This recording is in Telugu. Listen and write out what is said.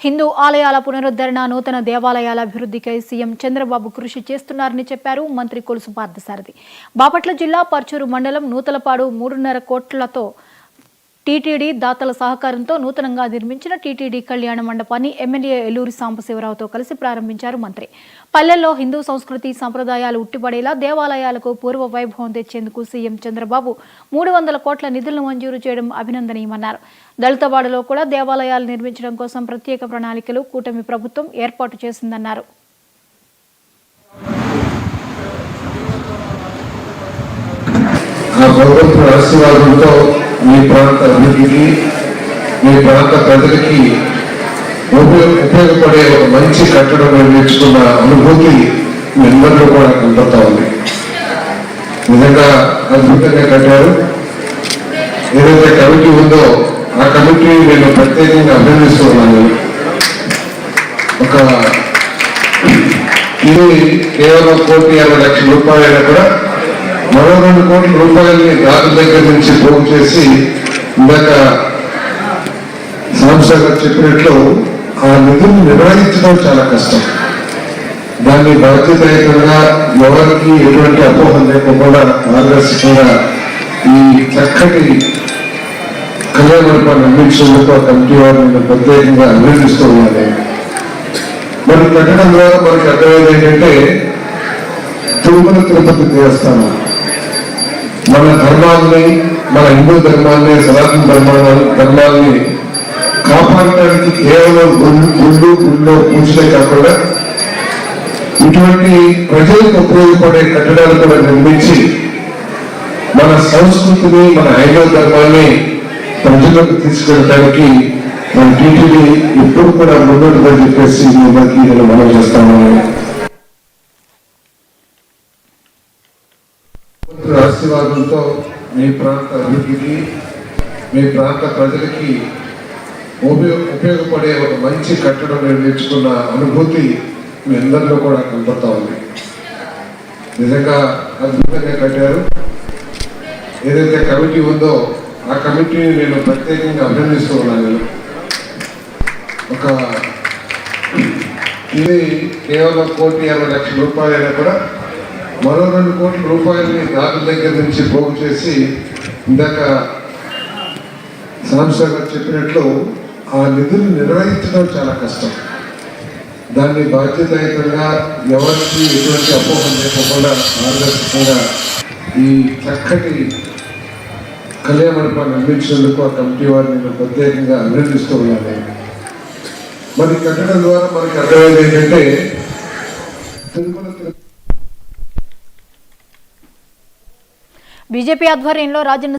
హిందూ ఆలయాల పునరుద్ధరణ నూతన దేవాలయాల అభివృద్ధికై సీఎం చంద్రబాబు కృషి చేస్తున్నారని చెప్పారు మంత్రి కొలుసు పార్థసారథి. బాపట్ల జిల్లా పర్చూరు మండలం నూతలపాడు మూడున్నర కోట్లతో టీటీడీ దాతల సహకారంతో నూతనంగా నిర్మించిన టీటీడీ కళ్యాణ మండపాన్ని ఎమ్మెల్యే ఎల్లూరి సాంబశివరావుతో కలిసి ప్రారంభించారు మంత్రి. పల్లెల్లో హిందూ సంస్కృతి సంప్రదాయాలు ఉట్టిపడేలా దేవాలయాలకు పూర్వ వైభవం తెచ్చేందుకు సీఎం చంద్రబాబు మూడు వందల కోట్ల నిధులను మంజూరు చేయడం అభినందనీయమన్నారు. దళితవాడలో కూడా దేవాలయాలు నిర్మించడం కోసం ప్రత్యేక ప్రణాళికలు కూటమి ప్రభుత్వం ఏర్పాటు చేసిందన్నారు. ఆ ఆశీర్వాదంతో మీ ప్రాంత అభివృద్ధికి మీ ప్రాంత ప్రజలకి ఉపయోగపడే ఒక మంచి కట్టడం నిర్మించుకున్న అనుభూతి మీ కూడా కనపడతా ఉంది. నిజంగా అద్భుతంగా కట్టారు. ఏదైతే కమిటీ ఉందో ఆ కమిటీ నేను ప్రత్యేకంగా అభినందిస్తున్నాను. ఒక ఇది కేవలం కోటి అరవై లక్షల రూపాయలు కూడా మరో రెండు కోట్ల రూపాయలని దాని దగ్గర నుంచి పోగు చేసి ఇందాక సంస్థ చెప్పినట్లు ఆ నిధులు నిర్వహించడం చాలా కష్టం. దాన్ని బాధ్యతయుతంగా ఎవరికి ఎటువంటి అపోహం లేకుండా పారదర్శకంగా ఈ చక్కటి కళ్యాణ అందించేందుకు ఆ కమిటీ వారిని ప్రత్యేకంగా అభినందిస్తూ ఉన్నాను మరి కట్టడం ద్వారా మనకి అర్థమైంది ఏంటంటే తిరుమల తిరుపతి దేవస్థానం. మన ధర్మాన్ని మన హిందూ ధర్మాన్ని సనాతన ధర్మాన్ని ధర్మాన్ని కాపాడటానికి కేవలం గుళ్ళు గుళ్ళు గుళ్ళో పూజలే కాకుండా ఇటువంటి ప్రజలకు ఉపయోగపడే కట్టడాలు కూడా నిర్మించి మన సంస్కృతిని మన హైందవ ధర్మాన్ని ప్రజలకు తీసుకెళ్ళడానికి మన టీటీడీ ఎప్పుడు కూడా ముందుంటుందని చెప్పేసి మిమ్మల్ని మనం చేస్తామని భగవంతుడి ఆశీర్వాదంతో మీ ప్రాంత అభివృద్ధికి మీ ప్రాంత ప్రజలకి ఉపయోగ ఉపయోగపడే ఒక మంచి కట్టడం నిర్మించుకున్న అనుభూతి మీ అందరిలో కూడా కనపడతా ఉంది. నిజంగా అద్భుతంగా కట్టారు. ఏదైతే కమిటీ ఉందో ఆ కమిటీని నేను ప్రత్యేకంగా అభినందిస్తూ ఉన్నాను. ఒక ఇది కేవలం కోటి అరవై లక్షల రూపాయలైనా కూడా మరో రెండు కోట్ల రూపాయలని దాని దగ్గర నుంచి పోగు చేసి ఇందాక సంస్థ గారు చెప్పినట్లు ఆ నిధులు నిర్వహించడం చాలా కష్టం. దాన్ని బాధ్యతాయుతంగా ఎవరికి ఎటువంటి అపోహం లేకుండా మార్గదర్శకంగా ఈ చక్కటి కళ్యాణ మండపాన్ని నిర్మించినందుకు ఆ కమిటీ వారిని నేను ప్రత్యేకంగా అభినందిస్తూ ఉన్నాను. మరి కట్టడం ద్వారా మనకి అర్థమైంది ఏంటంటే తిరుమల బీజేపీ ఆధ్వర్యంలో రాజన్న